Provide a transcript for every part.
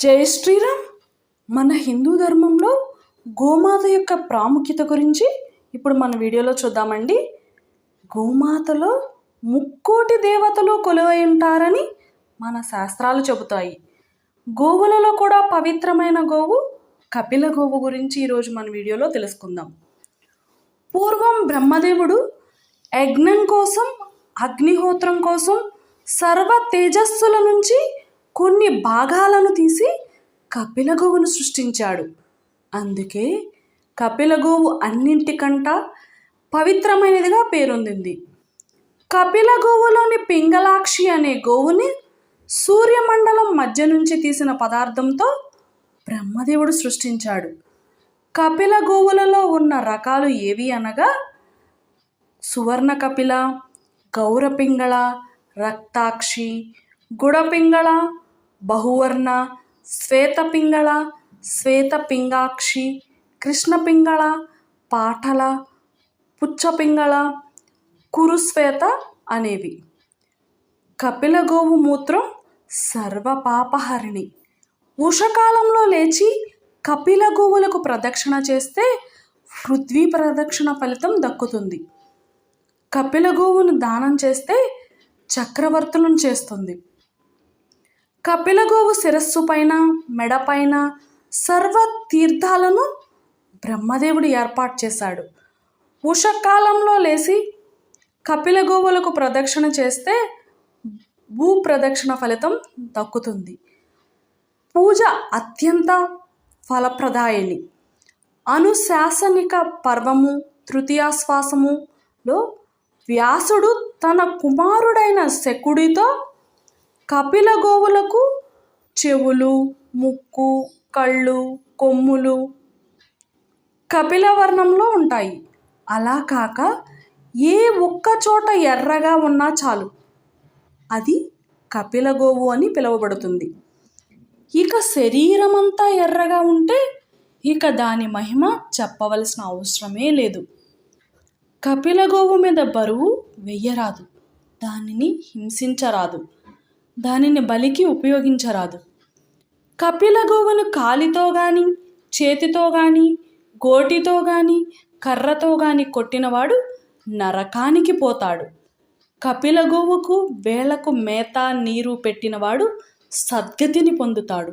జై శ్రీరామ్. మన హిందూ ధర్మంలో గోమాత యొక్క ప్రాముఖ్యత గురించి ఇప్పుడు మన వీడియోలో చూద్దామండి. గోమాతలో ముక్కోటి దేవతలు కొలువై ఉంటారని మన శాస్త్రాలు చెబుతాయి. గోవులలో కూడా పవిత్రమైన గోవు కపిల గోవు గురించి ఈరోజు మన వీడియోలో తెలుసుకుందాం. పూర్వం బ్రహ్మదేవుడు యజ్ఞం కోసం అగ్నిహోత్రం కోసం సర్వ తేజస్సుల నుంచి కొన్ని భాగాలను తీసి కపిల గోవును సృష్టించాడు. అందుకే కపిల గోవు అన్నింటికంట పవిత్రమైనదిగా పేరొందింది. కపిల గోవులోని పింగళాక్షి అనే గోవుని సూర్యమండలం మధ్య నుంచి తీసిన పదార్థంతో బ్రహ్మదేవుడు సృష్టించాడు. కపిల గోవులలో ఉన్న రకాలు ఏవి అనగా సువర్ణ కపిల గౌరపింగళ రక్తాక్షి గుడపింగళ బహువర్ణ శ్వేతపింగళ శ్వేతపింగాక్షి కృష్ణపింగళ పాటల పుచ్చపింగళ కురుశ్వేత అనేవి. కపిల గోవు మూత్రం సర్వపాపహరిణి. ఉషకాలంలో లేచి కపిల గోవులకు ప్రదక్షిణ చేస్తే పృథ్వీ ప్రదక్షిణ ఫలితం దక్కుతుంది. కపిల గోవును దానం చేస్తే చక్రవర్తులను చేస్తుంది. కపిలగోవు శిరస్సు పైన మెడపైన సర్వ తీర్థాలను బ్రహ్మదేవుడు ఏర్పాటు చేశాడు. ఉషకాలంలో లేచి కపిలగోవులకు ప్రదక్షిణ చేస్తే భూ ప్రదక్షిణ ఫలితం దక్కుతుంది. పూజ అత్యంత ఫలప్రదాయని. అనుశాసనిక పర్వము తృతీయాశ్వాసములో వ్యాసుడు తన కుమారుడైన శకుడితో కపిల గోవులకు చెవులు ముక్కు కళ్ళు కొమ్ములు కపిల వర్ణంలో ఉంటాయి. అలా కాక ఏ ఒక్క చోట ఎర్రగా ఉన్నా చాలు. అది కపిల గోవు అని పిలువబడుతుంది. ఇక శరీరమంతా ఎర్రగా ఉంటే ఇక దాని మహిమ చెప్పవలసిన అవసరమే లేదు. కపిల గోవు మీద బరువు వెయ్యరాదు దానిని హింసించరాదు. దానిని బలికి ఉపయోగించరాదు. కపిల గోవును కాలితో గాని చేతితో గాని గోటితో గాని కర్రతో గాని కొట్టినవాడు నరకానికి పోతాడు. కపిల గోవుకు వేళకు మేత నీరు పెట్టినవాడు సద్గతిని పొందుతాడు.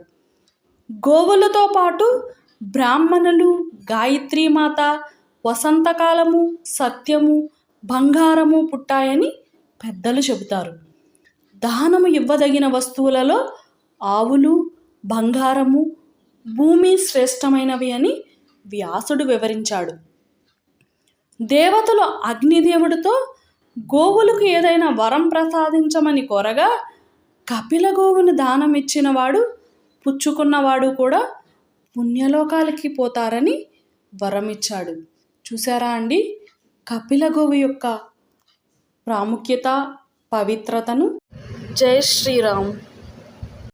గోవులతో పాటు బ్రాహ్మణులు గాయత్రీమాత వసంతకాలము సత్యము బంగారము పుట్టాయని పెద్దలు చెబుతారు. దానము ఇవ్వదగిన వస్తువులలో ఆవులు బంగారము భూమి శ్రేష్టమైనవి అని వ్యాసుడు వివరించాడు. దేవతలు అగ్నిదేవుడితో గోవులకు ఏదైనా వరం ప్రసాదించమని కోరగా కపిల గోవును దానమిచ్చినవాడు పుచ్చుకున్నవాడు కూడా పుణ్యలోకాలకి పోతారని వరం ఇచ్చాడు చూసారా అండి? కపిల గోవు యొక్క ప్రాముఖ్యత పవిత్రతను. జై శ్రీరామ్.